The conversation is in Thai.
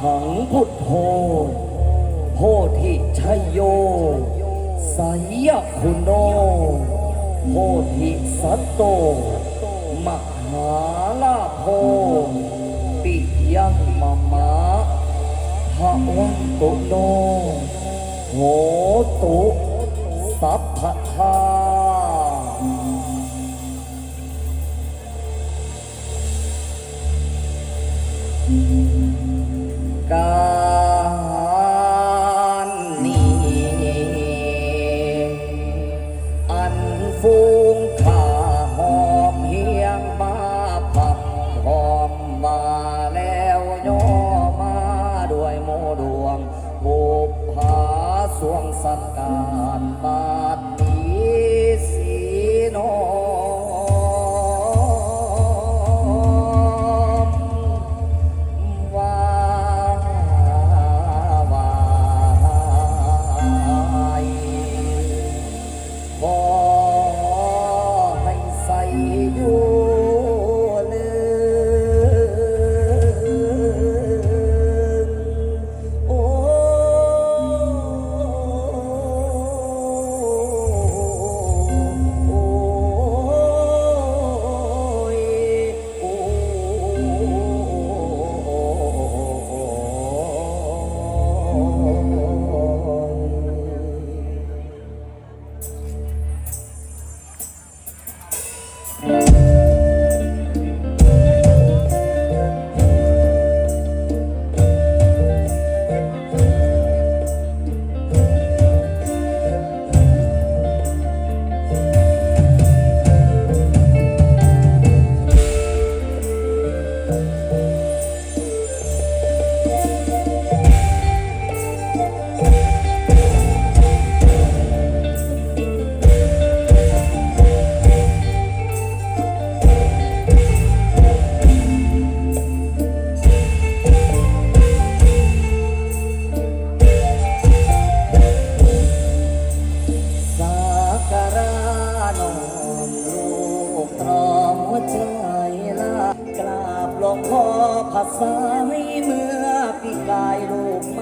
หังพุทโธโพธิชโยสายคุณโนโพธิสัตโต มหาลาโพปิยัมมะมะภะวันตุโนโหตุสัพพะทา ภาษาเมื่อปีกายโลกม